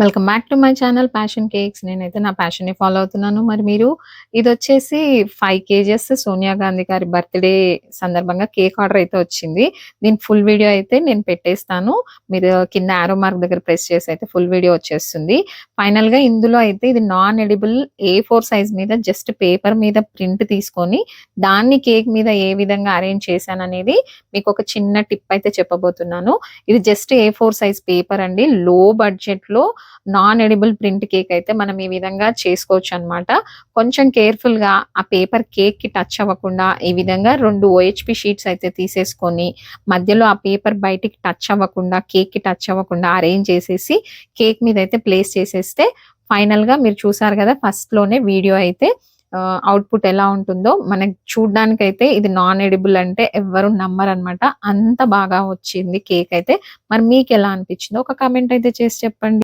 Welcome back to my channel passion cakes. నేనైతే నా ప్యాషన్ని follow అవుతున్నాను. మరి మీరు ఇది వచ్చేసి ఫైవ్ కేజెస్ సోనియా గాంధీ గారి బర్త్డే సందర్భంగా కేక్ ఆర్డర్ అయితే వచ్చింది. దీని ఫుల్ వీడియో అయితే నేను పెట్టేస్తాను. మీరు కింద ఆరో మార్క్ దగ్గర ప్రెస్ చేసి అయితే ఫుల్ వీడియో వచ్చేస్తుంది. ఫైనల్గా ఇందులో అయితే ఇది non edible A four size మీద జస్ట్ పేపర్ మీద ప్రింట్ తీసుకొని దాన్ని కేక్ మీద ఏ విధంగా అరేంజ్ చేశాను అనేది మీకు ఒక చిన్న టిప్ అయితే చెప్పబోతున్నాను. ఇది just A four size paper అండి. లో బడ్జెట్లో నాన్ ఎడిబుల్ ప్రింట్ కేక్ అయితే మనం ఈ విధంగా చేసుకోవచ్చు అనమాట కొంచెం కేర్ఫుల్గా ఆ పేపర్ కేక్కి టచ్ అవ్వకుండా ఈ విధంగా రెండు ఓహెచ్పి షీట్స్ అయితే తీసేసుకొని మధ్యలో ఆ పేపర్ బయటికి టచ్ అవ్వకుండా కేక్కి టచ్ అవ్వకుండా అరేంజ్ చేసేసి కేక్ మీద అయితే ప్లేస్ చేసేస్తే ఫైనల్గా మీరు చూసారు కదా ఫస్ట్లోనే వీడియో అయితే అవుట్పుట్ ఎలా ఉంటుందో మనకి చూడడానికి అయితే ఇది నాన్ ఎడిబుల్ అంటే ఎవ్వరు నమ్మరు అనమాట అంత బాగా వచ్చింది కేక్ అయితే. మరి మీకు ఎలా అనిపించిందో ఒక కామెంట్ అయితే చేసి చెప్పండి.